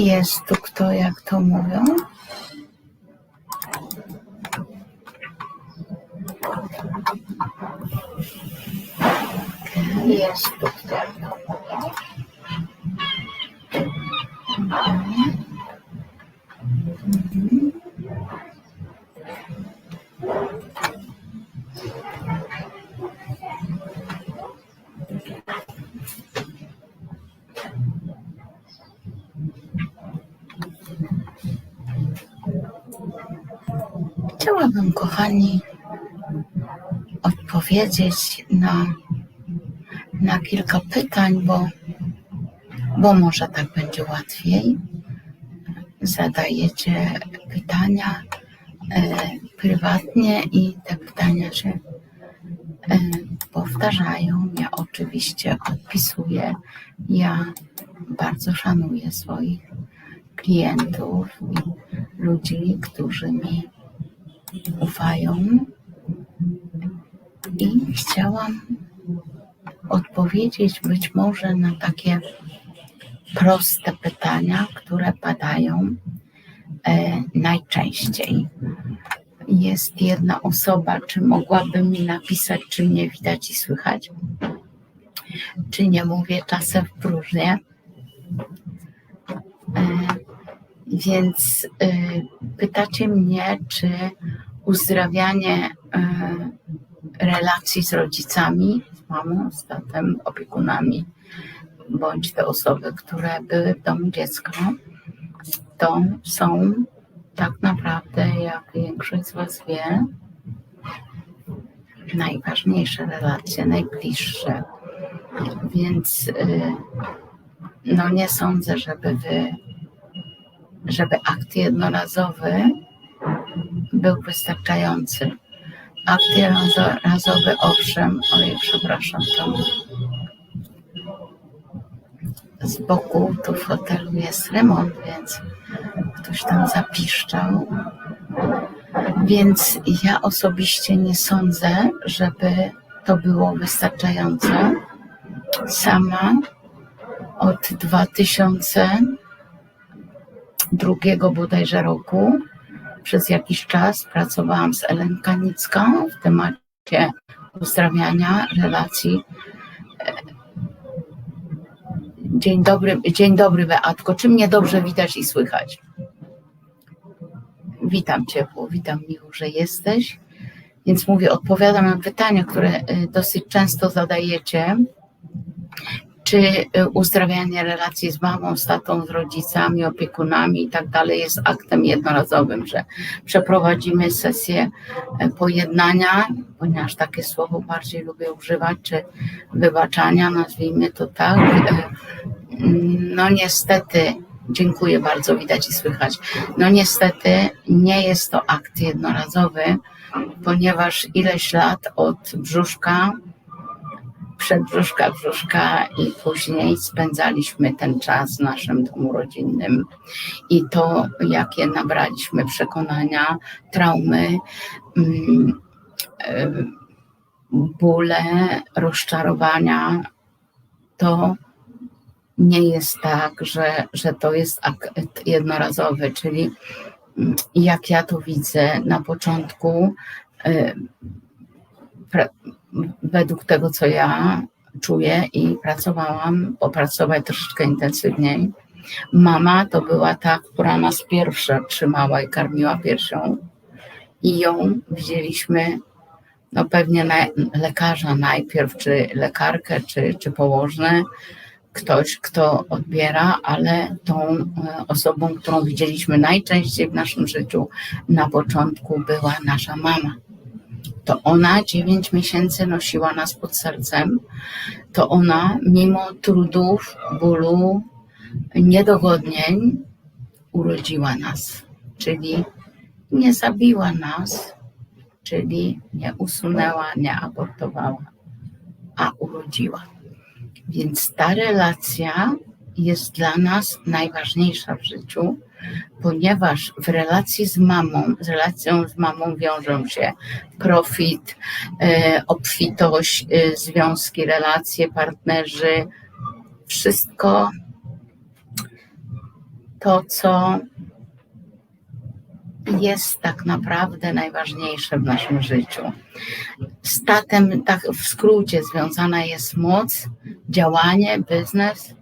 Jest tu kto, jak to mówią? Jest tu kto, jak to mówią? Mhm. Chciałabym, kochani, odpowiedzieć na, na kilka pytań, bo, bo może tak będzie łatwiej. Zadajecie pytania e, prywatnie i te pytania się e, powtarzają. Ja oczywiście odpisuję. Ja bardzo szanuję swoich klientów i ludzi, którzy mi ufają. I chciałam odpowiedzieć być może na takie proste pytania, które padają e, najczęściej. Jest jedna osoba, czy mogłaby mi napisać, czy mnie widać i słychać? Czy nie mówię czasem w próżnię? E, więc e, pytacie mnie, czy uzdrawianie e, relacji z rodzicami, z mamą, z tatem, opiekunami, bądź te osoby, które były w domu dziecka, to są tak naprawdę, jak większość z Was wie, najważniejsze relacje, najbliższe. Więc y, no nie sądzę, żeby wy, żeby akt jednorazowy był wystarczający. Akt jednorazowy, owszem, oj, przepraszam, to z boku tu w hotelu jest remont, więc ktoś tam zapiszczał. Więc ja osobiście nie sądzę, żeby to było wystarczające. Sama od 2002 bodajże roku przez jakiś czas pracowałam z Ellen Kanicką w temacie uzdrawiania relacji Dzień dobry, dzień dobry Beatko. Czy mnie dobrze widać i słychać? Witam ciepło, witam miło, że jesteś. Więc mówię, odpowiadam na pytania, które y, dosyć często zadajecie. Czy y, uzdrawianie relacji z mamą, z tatą, z rodzicami, opiekunami i tak dalej jest aktem jednorazowym, że przeprowadzimy sesję y, pojednania, ponieważ takie słowo bardziej lubię używać, czy wybaczania, nazwijmy to tak. No niestety, dziękuję bardzo, widać i słychać. No niestety nie jest to akt jednorazowy, ponieważ ileś lat od brzuszka, przed brzuszka, i później spędzaliśmy ten czas w naszym domu rodzinnym. I to, jakie nabraliśmy przekonania, traumy, mm, y, bóle, rozczarowania, to nie jest tak, że, że to jest akt jednorazowy, czyli mm, jak ja to widzę na początku, y, według tego, co ja czuję i pracowałam, popracować troszeczkę intensywniej. Mama to była ta, która nas pierwsza trzymała i karmiła piersią i ją widzieliśmy no pewnie na, lekarza najpierw, czy lekarkę, czy, czy położne, ktoś, kto odbiera, ale tą e, osobą, którą widzieliśmy najczęściej w naszym życiu na początku była nasza mama. To ona dziewięć miesięcy nosiła nas pod sercem, to ona mimo trudów, bólu, niedogodnień urodziła nas, czyli nie zabiła nas, czyli nie usunęła, nie abortowała, a urodziła. Więc ta relacja jest dla nas najważniejsza w życiu, ponieważ w relacji z mamą, z relacją z mamą wiążą się profit, e, obfitość, e, związki, relacje, partnerzy, wszystko to, co jest tak naprawdę najważniejsze w naszym życiu. Z tatem, tak w skrócie, związana jest moc, działanie, biznes.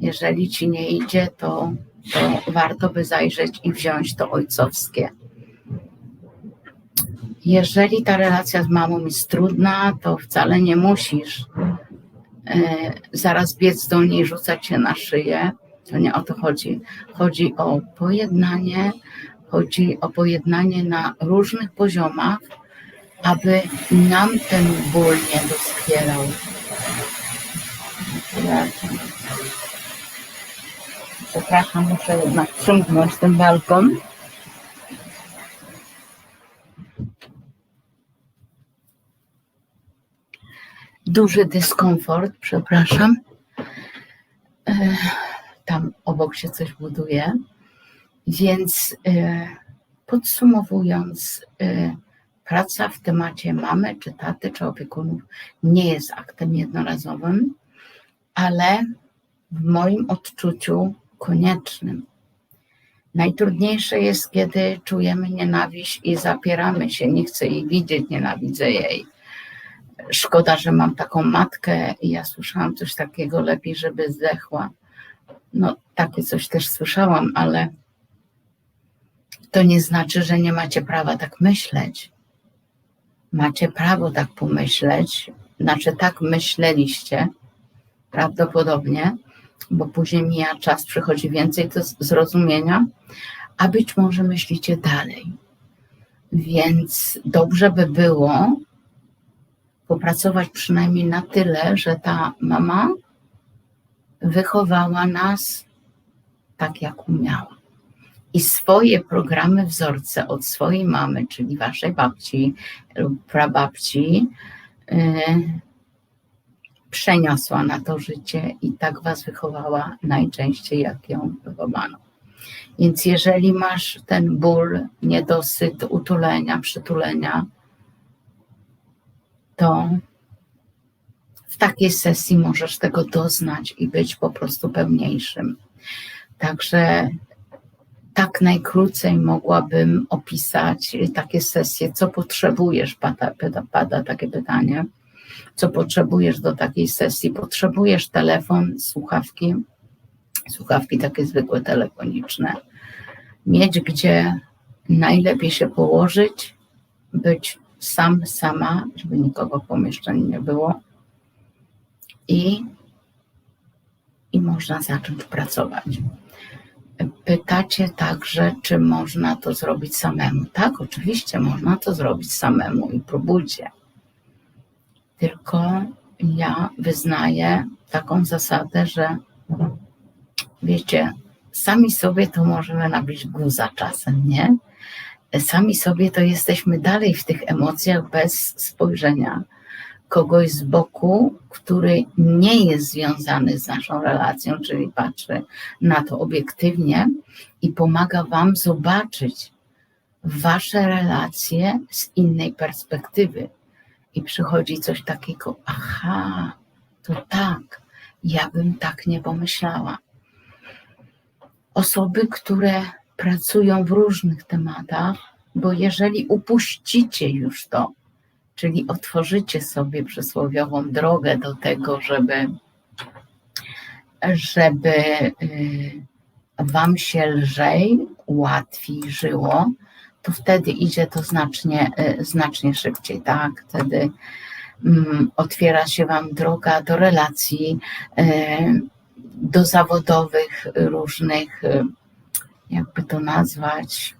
Jeżeli ci nie idzie, to, to warto by zajrzeć i wziąć to ojcowskie. Jeżeli ta relacja z mamą jest trudna, to wcale nie musisz e, zaraz biec do niej, rzucać się na szyję. To nie o to chodzi. Chodzi o pojednanie, chodzi o pojednanie na różnych poziomach, aby nam ten ból nie doskwierał. Przepraszam, muszę jednak przymknąć ten balkon. Duży dyskomfort, przepraszam. Tam obok się coś buduje. Więc podsumowując, praca w temacie mamy, czy taty, czy opiekunów nie jest aktem jednorazowym, ale w moim odczuciu koniecznym. Najtrudniejsze jest, kiedy czujemy nienawiść i zapieramy się. Nie chcę jej widzieć, nienawidzę jej. Szkoda, że mam taką matkę i ja słyszałam coś takiego, lepiej, żeby zdechła. No, takie coś też słyszałam, ale to nie znaczy, że nie macie prawa tak myśleć. Macie prawo tak pomyśleć, znaczy tak myśleliście, prawdopodobnie, bo później mija czas, przychodzi więcej do zrozumienia, a być może myślicie dalej. Więc dobrze by było popracować przynajmniej na tyle, że ta mama wychowała nas tak, jak umiała. I swoje programy, wzorce od swojej mamy, czyli waszej babci lub prababci, yy, przeniosła na to życie i tak was wychowała najczęściej, jak ją wychowano. Więc jeżeli masz ten ból, niedosyt utulenia, przytulenia, to w takiej sesji możesz tego doznać i być po prostu pełniejszym. Także tak najkrócej mogłabym opisać takie sesje, co potrzebujesz, pada, pada, pada takie pytanie co potrzebujesz do takiej sesji. Potrzebujesz telefon, słuchawki, słuchawki takie zwykłe telefoniczne, mieć gdzie najlepiej się położyć, być sam, sama, żeby nikogo w pomieszczeniu nie było i, i można zacząć pracować. Pytacie także, czy można to zrobić samemu. Tak, oczywiście można to zrobić samemu i próbujcie tylko ja wyznaję taką zasadę, że wiecie, sami sobie to możemy nabić guza czasem, nie? Sami sobie to jesteśmy dalej w tych emocjach bez spojrzenia kogoś z boku, który nie jest związany z naszą relacją, czyli patrzy na to obiektywnie i pomaga Wam zobaczyć Wasze relacje z innej perspektywy i przychodzi coś takiego, aha, to tak, ja bym tak nie pomyślała. Osoby, które pracują w różnych tematach, bo jeżeli upuścicie już to, czyli otworzycie sobie przysłowiową drogę do tego, żeby, żeby y, Wam się lżej, łatwiej żyło, to wtedy idzie to znacznie, e, znacznie szybciej, tak? Wtedy mm, otwiera się Wam droga do relacji, e, do zawodowych różnych, e, jakby to nazwać,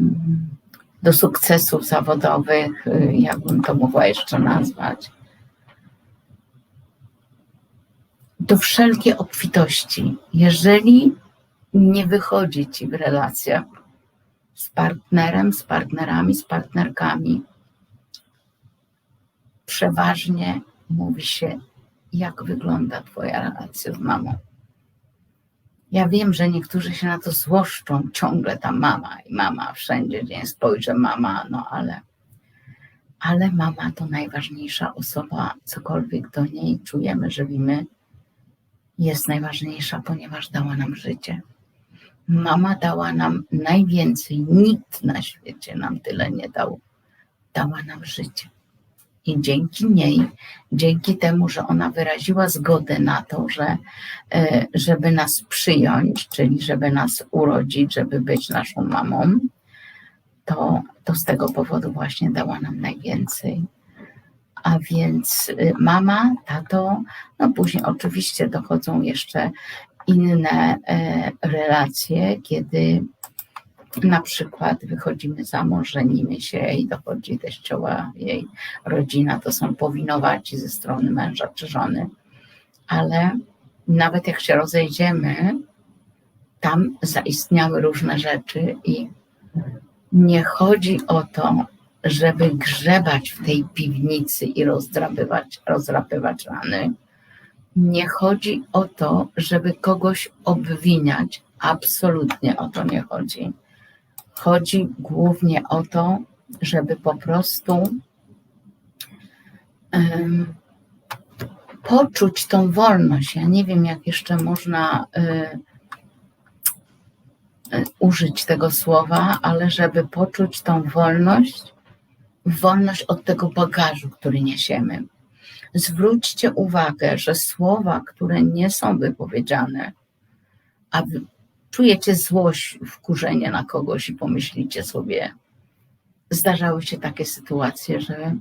mm, do sukcesów zawodowych, jakbym to mogła jeszcze nazwać. Do wszelkiej obfitości. Jeżeli nie wychodzi Ci w relacjach, z partnerem, z partnerami, z partnerkami. Przeważnie mówi się, jak wygląda Twoja relacja z mamą. Ja wiem, że niektórzy się na to złoszczą, ciągle ta mama i mama wszędzie, gdzie nie spojrzę, mama, no ale, ale mama to najważniejsza osoba, cokolwiek do niej czujemy, żywimy, jest najważniejsza, ponieważ dała nam życie. Mama dała nam najwięcej, nikt na świecie nam tyle nie dał. Dała nam życie. I dzięki niej, dzięki temu, że ona wyraziła zgodę na to, że e, żeby nas przyjąć, czyli żeby nas urodzić, żeby być naszą mamą, to, to z tego powodu właśnie dała nam najwięcej. A więc y, mama, tato, no później oczywiście dochodzą jeszcze inne e, relacje, kiedy na przykład wychodzimy za mąż, żenimy się i dochodzi teściowa, jej rodzina, to są powinowaci ze strony męża czy żony, ale nawet jak się rozejdziemy, tam zaistniały różne rzeczy i nie chodzi o to, żeby grzebać w tej piwnicy i rozdrapywać, rozdrapywać rany. Nie chodzi o to, żeby kogoś obwiniać. Absolutnie o to nie chodzi. Chodzi głównie o to, żeby po prostu um, poczuć tą wolność. Ja nie wiem, jak jeszcze można y, y, użyć tego słowa, ale żeby poczuć tą wolność, wolność od tego bagażu, który niesiemy. Zwróćcie uwagę, że słowa, które nie są wypowiedziane, a czujecie złość, wkurzenie na kogoś i pomyślicie sobie, zdarzały się takie sytuacje, że,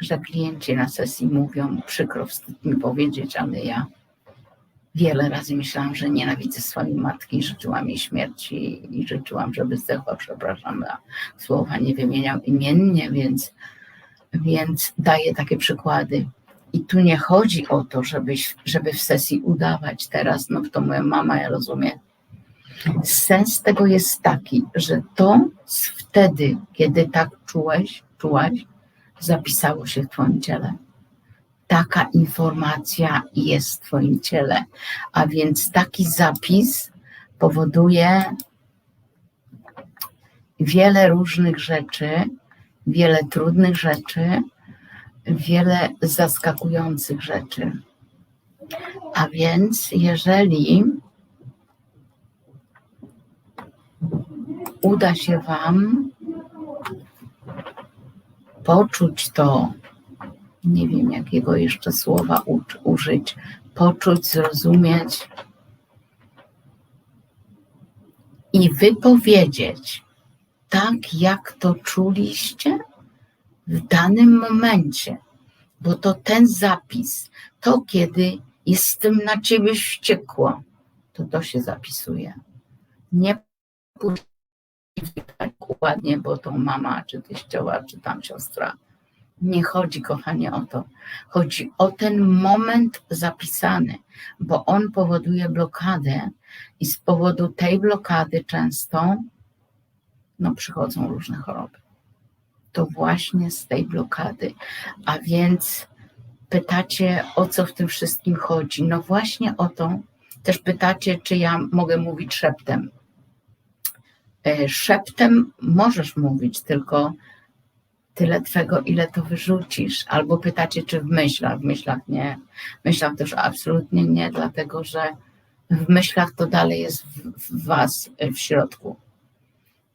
że klienci na sesji mówią, przykro wstyd mi powiedzieć, ale ja wiele razy myślałam, że nienawidzę swojej matki, życzyłam jej śmierci i życzyłam, żeby zdechła, przepraszam, a słowa nie wymieniam imiennie, więc, więc daję takie przykłady. I tu nie chodzi o to, żebyś, żeby w sesji udawać teraz, no to moja mama, ja rozumiem. Sens tego jest taki, że to wtedy, kiedy tak czułeś, czułaś, zapisało się w Twoim ciele. Taka informacja jest w Twoim ciele. A więc taki zapis powoduje wiele różnych rzeczy, wiele trudnych rzeczy, wiele zaskakujących rzeczy. A więc, jeżeli uda się Wam poczuć to, nie wiem jakiego jeszcze słowa użyć, poczuć, zrozumieć i wypowiedzieć tak, jak to czuliście, w danym momencie, bo to ten zapis, to kiedy jestem na ciebie wściekła, to to się zapisuje. Nie tak ładnie, bo to mama, czy teściowa, czy tam siostra. Nie chodzi, kochanie, o to. Chodzi o ten moment zapisany, bo on powoduje blokadę i z powodu tej blokady często no, przychodzą różne choroby to właśnie z tej blokady. A więc pytacie, o co w tym wszystkim chodzi? No właśnie o to. Też pytacie, czy ja mogę mówić szeptem. E, szeptem możesz mówić, tylko tyle twego, ile to wyrzucisz. Albo pytacie, czy w myślach. W myślach nie. W myślach też absolutnie nie, dlatego że w myślach to dalej jest w, w was, w środku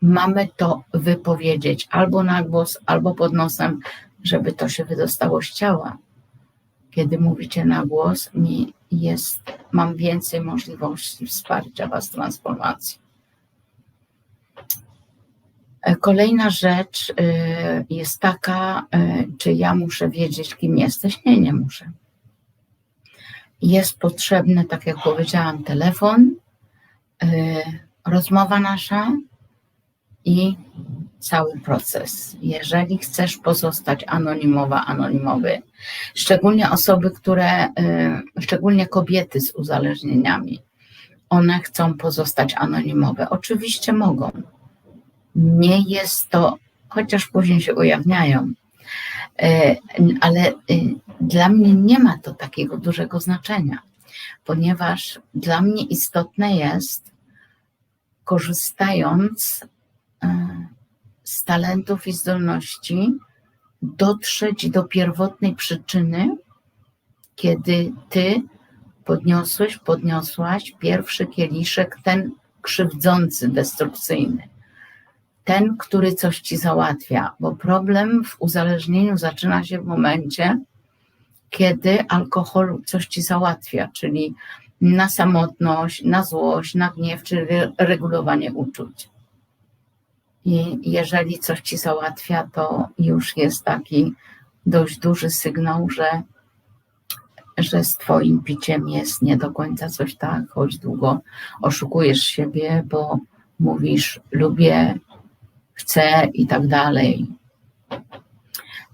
mamy to wypowiedzieć albo na głos, albo pod nosem, żeby to się wydostało z ciała. Kiedy mówicie na głos, mi jest, mam więcej możliwości wsparcia Was transformacji. E, kolejna rzecz e, jest taka, e, czy ja muszę wiedzieć, kim jesteś? Nie, nie muszę. Jest potrzebny, tak jak powiedziałam, telefon, rozmowa nasza, i cały proces. Jeżeli chcesz pozostać anonimowa, anonimowy, szczególnie osoby, które, y, szczególnie kobiety z uzależnieniami, one chcą pozostać anonimowe. Oczywiście mogą. Nie jest to, chociaż później się ujawniają, y, ale y, dla mnie nie ma to takiego dużego znaczenia. ponieważ dla mnie istotne jest, korzystając z talentów i zdolności, dotrzeć do pierwotnej przyczyny, kiedy ty podniosłeś, podniosłaś pierwszy kieliszek, ten krzywdzący, destrukcyjny. Ten, który coś ci załatwia, bo problem w uzależnieniu zaczyna się w momencie, kiedy alkohol coś ci załatwia, czyli na samotność, na złość, na gniew, czy regulowanie uczuć. I jeżeli coś ci załatwia, to już jest taki dość duży sygnał, że, że z twoim piciem jest nie do końca coś tak, choć długo oszukujesz siebie, bo mówisz lubię, chcę i tak dalej.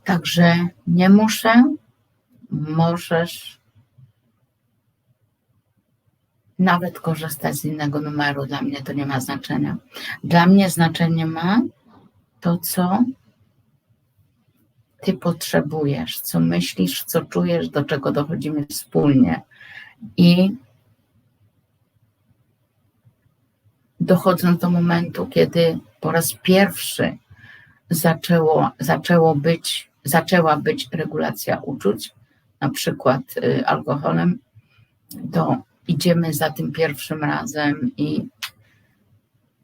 Także nie muszę, możesz nawet korzystać z innego numeru. Dla mnie to nie ma znaczenia. Dla mnie znaczenie ma to, co ty potrzebujesz, co myślisz, co czujesz, do czego dochodzimy wspólnie. I dochodząc do momentu, kiedy po raz pierwszy zaczęło, zaczęło być, zaczęła być regulacja uczuć, na przykład y, alkoholem, to idziemy za tym pierwszym razem i,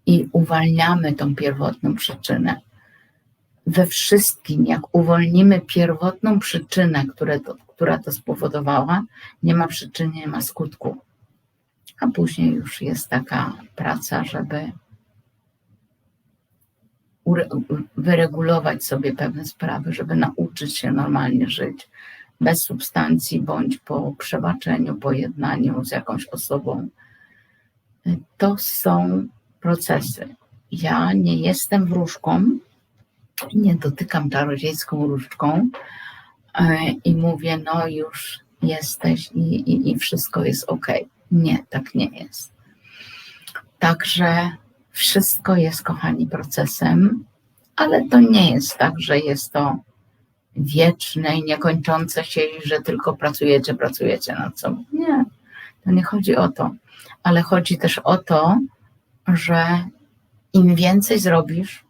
i uwalniamy tą pierwotną przyczynę. We wszystkim, jak uwolnimy pierwotną przyczynę, które to, która to spowodowała, nie ma przyczyny, nie ma skutku. A później już jest taka praca, żeby wyregulować sobie pewne sprawy, żeby nauczyć się normalnie żyć, bez substancji bądź po przebaczeniu, pojednaniu z jakąś osobą. To są procesy. Ja nie jestem wróżką, nie dotykam czarodziejską różdżką e, i mówię, no już jesteś i, i, i wszystko jest ok. Nie, tak nie jest. Także wszystko jest, kochani, procesem, ale to nie jest tak, że jest to wieczne i niekończące się że tylko pracujecie, pracujecie nad sobą. Nie, to nie chodzi o to, ale chodzi też o to, że im więcej zrobisz,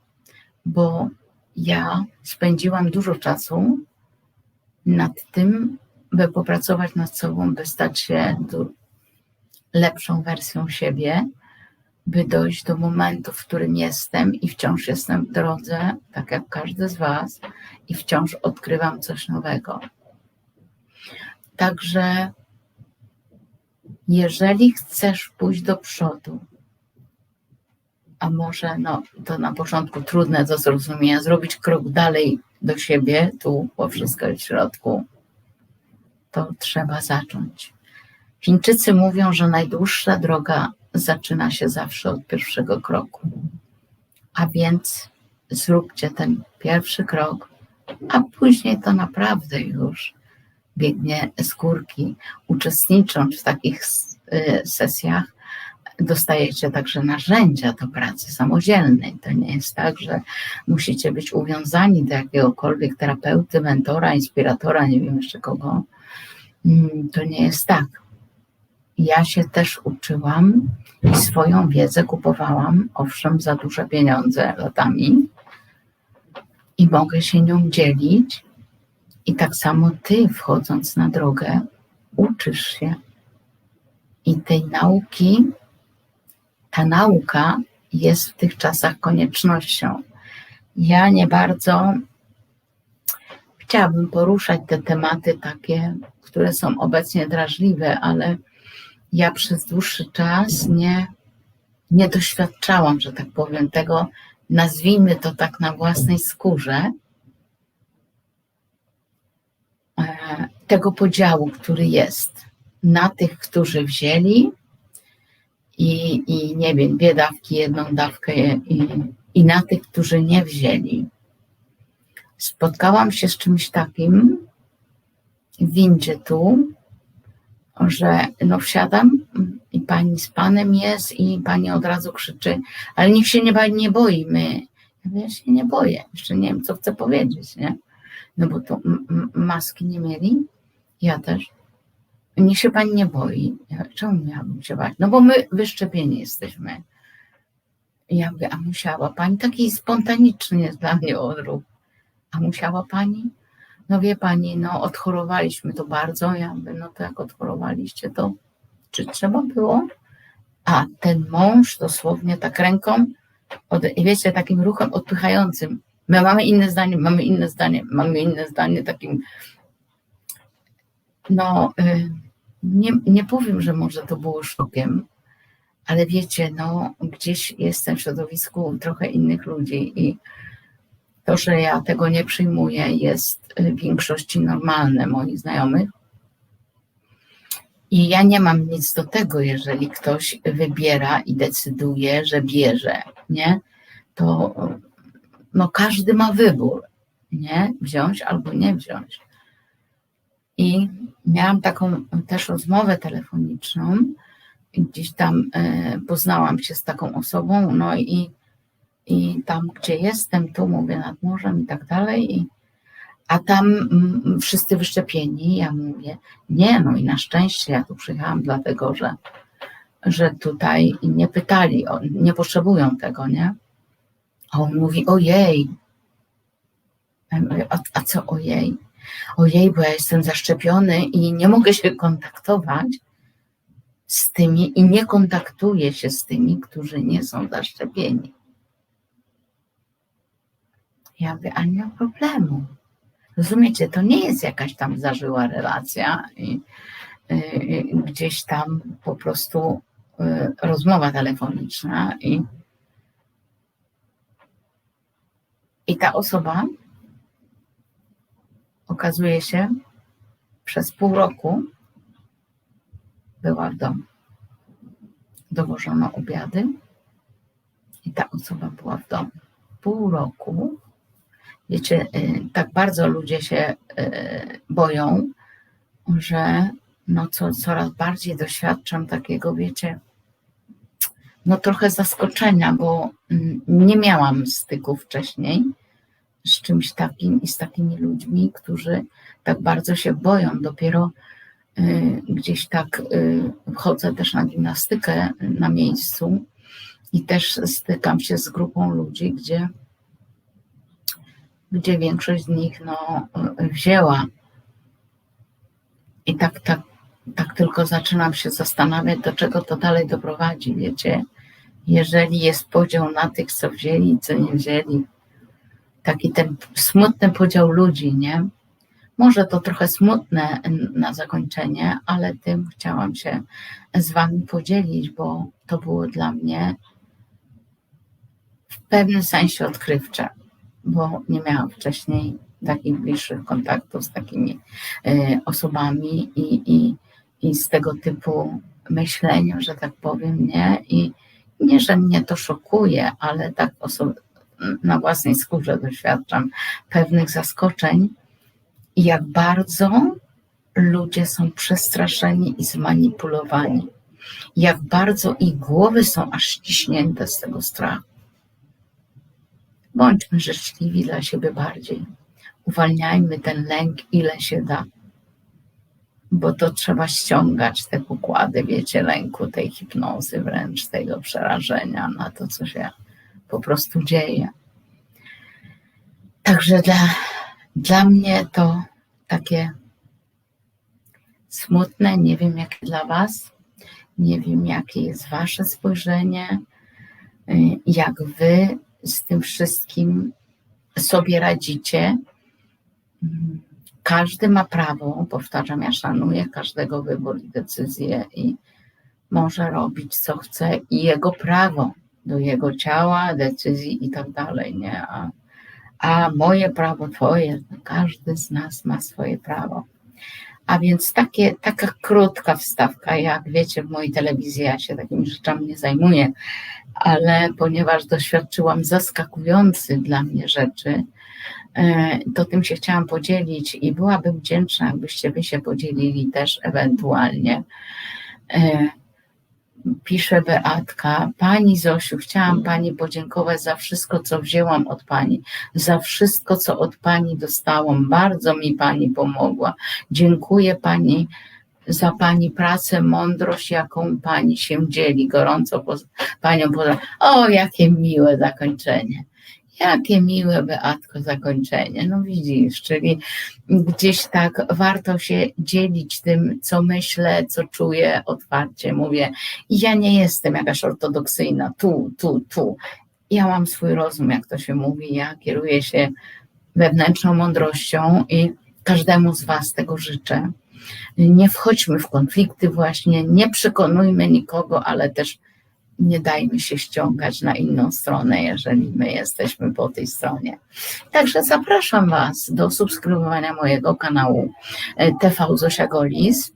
bo ja spędziłam dużo czasu nad tym, by popracować nad sobą, by stać się lepszą wersją siebie, by dojść do momentu, w którym jestem i wciąż jestem w drodze, tak jak każdy z Was, i wciąż odkrywam coś nowego. Także, jeżeli chcesz pójść do przodu, a może no, to na początku trudne do zrozumienia, zrobić krok dalej do siebie, tu, bo wszystko w środku, to trzeba zacząć. Chińczycy mówią, że najdłuższa droga zaczyna się zawsze od pierwszego kroku. A więc zróbcie ten pierwszy krok, a później to naprawdę już biegnie z górki. Uczestnicząc w takich y, sesjach, dostajecie także narzędzia do pracy samodzielnej. To nie jest tak, że musicie być uwiązani do jakiegokolwiek terapeuty, mentora, inspiratora, nie wiem jeszcze kogo. Mm, to nie jest tak ja się też uczyłam i swoją wiedzę kupowałam, owszem, za duże pieniądze latami i mogę się nią dzielić. I tak samo ty, wchodząc na drogę, uczysz się. I tej nauki, ta nauka jest w tych czasach koniecznością. Ja nie bardzo chciałabym poruszać te tematy takie, które są obecnie drażliwe, ale ja przez dłuższy czas nie, nie doświadczałam, że tak powiem, tego, nazwijmy to tak na własnej skórze, e, tego podziału, który jest na tych, którzy wzięli i, i nie wiem, dwie dawki, jedną dawkę i, i na tych, którzy nie wzięli. Spotkałam się z czymś takim w windzie tu, że no wsiadam i pani z panem jest i pani od razu krzyczy, ale niech się nie, nie boi, my. Ja, się nie boję, jeszcze nie wiem, co chcę powiedzieć, nie? No bo to maski nie mieli, ja też. Niech się pani nie boi. Ja, czemu miałabym się bać? No bo my wyszczepieni jesteśmy. Ja mówię, a musiała pani? Taki spontaniczny jest dla mnie odruch. A musiała pani? No wie pani, no odchorowaliśmy to bardzo. Ja mówię, no to jak odchorowaliście, to czy trzeba było? A ten mąż dosłownie tak ręką, od, wiecie, takim ruchem odpychającym. My mamy inne zdanie, mamy inne zdanie, mamy inne zdanie, takim no y, nie, nie powiem, że może to było szokiem, ale wiecie, no gdzieś jestem w środowisku trochę innych ludzi i to, że ja tego nie przyjmuję, jest w większości normalne moich znajomych. I ja nie mam nic do tego, jeżeli ktoś wybiera i decyduje, że bierze, nie? To no każdy ma wybór, nie? Wziąć albo nie wziąć. I miałam taką też rozmowę telefoniczną. Gdzieś tam e, poznałam się z taką osobą, no i, i tam, gdzie jestem, tu mówię nad morzem i tak dalej. I, a tam mm, wszyscy wyszczepieni. Ja mówię, nie, no i na szczęście ja tu przyjechałam, dlatego że, że tutaj nie pytali, nie potrzebują tego, nie? A on mówi, ojej. A, a co ojej? ojej, bo ja jestem zaszczepiony i nie mogę się kontaktować z tymi i nie kontaktuję się z tymi, którzy nie są zaszczepieni. Ja mówię, ale nie ma problemu. Rozumiecie, to nie jest jakaś tam zażyła relacja i y, gdzieś tam po prostu y, rozmowa telefoniczna i, i ta osoba okazuje się, przez pół roku była w domu. Dowożono obiady i ta osoba była w domu. Pół roku. Wiecie, y, tak bardzo ludzie się y, boją, że no co, coraz bardziej doświadczam takiego, wiecie, no trochę zaskoczenia, bo mm, nie miałam styku wcześniej z czymś takim i z takimi ludźmi, którzy tak bardzo się boją. Dopiero y, gdzieś tak y, chodzę też na gimnastykę na miejscu i też stykam się z grupą ludzi, gdzie, gdzie większość z nich no, wzięła. I tak, tak, tak tylko zaczynam się zastanawiać, do czego to dalej doprowadzi, wiecie. Jeżeli jest podział na tych, co wzięli i co nie wzięli, taki ten smutny podział ludzi, nie? Może to trochę smutne na zakończenie, ale tym chciałam się z Wami podzielić, bo to było dla mnie w pewnym sensie odkrywcze, bo nie miałam wcześniej takich bliższych kontaktów z takimi y, osobami i, i, i z tego typu myśleniem, że tak powiem, nie? I nie, że mnie to szokuje, ale tak na własnej skórze doświadczam pewnych zaskoczeń, jak bardzo ludzie są przestraszeni i zmanipulowani. Jak bardzo ich głowy są aż ściśnięte z tego strachu. Bądźmy życzliwi dla siebie bardziej. Uwalniajmy ten lęk, ile się da. Bo to trzeba ściągać te pokłady, wiecie, lęku, tej hipnozy, wręcz tego przerażenia na to, co się po prostu dzieje. Także dla, dla mnie to takie smutne, nie wiem jak dla Was, nie wiem jakie jest Wasze spojrzenie, y, jak Wy z tym wszystkim sobie radzicie. Każdy ma prawo, powtarzam, ja szanuję każdego wyboru i decyzję i może robić co chce i jego prawo do jego ciała, decyzji i tak dalej, nie? A, a moje prawo, twoje, każdy z nas ma swoje prawo. A więc takie, taka krótka wstawka, jak wiecie, w mojej telewizji ja się takimi rzeczami nie zajmuję, ale ponieważ doświadczyłam zaskakujących dla mnie rzeczy, e, to tym się chciałam podzielić i byłabym wdzięczna, jakbyście wy się podzielili też ewentualnie. E, pisze Beatka, Pani Zosiu, chciałam Pani podziękować za wszystko, co wzięłam od Pani, za wszystko, co od Pani dostałam. Bardzo mi Pani pomogła. Dziękuję Pani za Pani pracę, mądrość, jaką Pani się dzieli. Gorąco poz- Panią pozdrawiam. O, jakie miłe zakończenie. Jakie miłe, Beatko, zakończenie. No widzisz, czyli gdzieś tak warto się dzielić tym, co myślę, co czuję, otwarcie mówię. Ja nie jestem jakaś ortodoksyjna, tu, tu, tu. Ja mam swój rozum, jak to się mówi, ja kieruję się wewnętrzną mądrością i każdemu z Was tego życzę. Nie wchodźmy w konflikty właśnie, nie przekonujmy nikogo, ale też nie dajmy się ściągać na inną stronę, jeżeli my jesteśmy po tej stronie. Także zapraszam Was do subskrybowania mojego kanału e, TV Zosia Golis.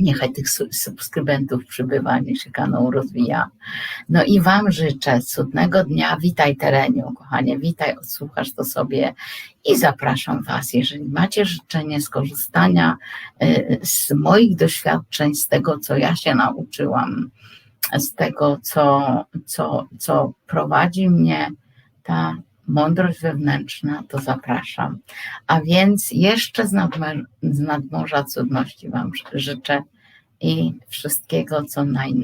Niechaj tych su- subskrybentów przybywa, niech się kanał rozwija. No i Wam życzę cudnego dnia. Witaj Tereniu, kochanie, witaj, odsłuchasz to sobie i zapraszam Was, jeżeli macie życzenie skorzystania e, z moich doświadczeń, z tego, co ja się nauczyłam, z tego, co, co, co prowadzi mnie ta mądrość wewnętrzna, to zapraszam. A więc jeszcze z, nadmer, z nadmorza cudności Wam życzę i wszystkiego, co naj,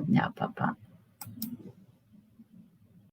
dnia, papa.